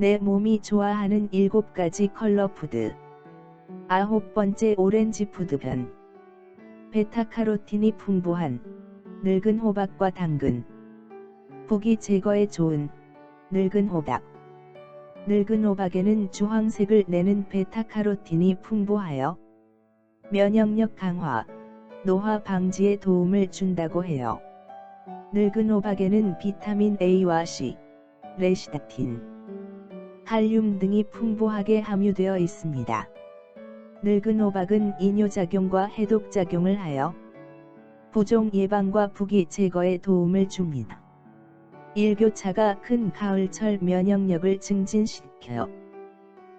내 몸이 좋아하는 7가지 컬러 푸드. 아홉 번째 오렌지 푸드변. 베타카로틴이 풍부한 늙은 호박과 당근. 부기 제거에 좋은 늙은 호박. 늙은 호박에는 주황색을 내는 베타카로틴이 풍부하여 면역력 강화, 노화 방지에 도움을 준다고 해요. 늙은 호박에는 비타민 A와 C, 레시다틴, 칼륨 등이 풍부하게 함유되어 있습니다. 늙은 호박은 이뇨작용과 해독작용을 하여 부종 예방과 부기 제거에 도움을 줍니다. 일교차가 큰 가을철 면역력을 증진시켜요.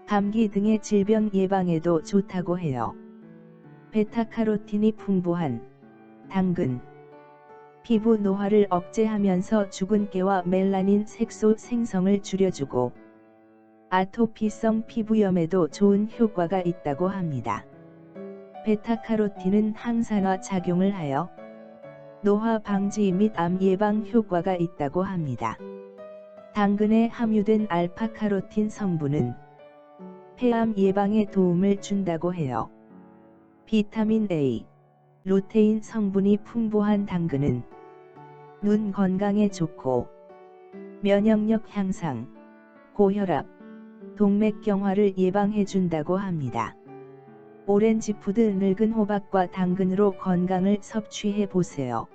감기 등의 질병 예방에도 좋다고 해요. 베타카로틴이 풍부한 당근 피부 노화를 억제하면서 죽은 깨와 멜라닌 색소 생성을 줄여주고 아토피성 피부염에도 좋은 효과가 있다고 합니다. 베타카로틴은 항산화 작용을 하여 노화 방지 및 암 예방 효과가 있다고 합니다. 당근에 함유된 알파카로틴 성분은 폐암 예방에 도움을 준다고 해요. 비타민 A, 루테인 성분이 풍부한 당근은 눈 건강에 좋고 면역력 향상, 고혈압, 동맥경화를 예방해 준다고 합니다. 오렌지푸드 늙은 호박과 당근으로 건강을 섭취해 보세요.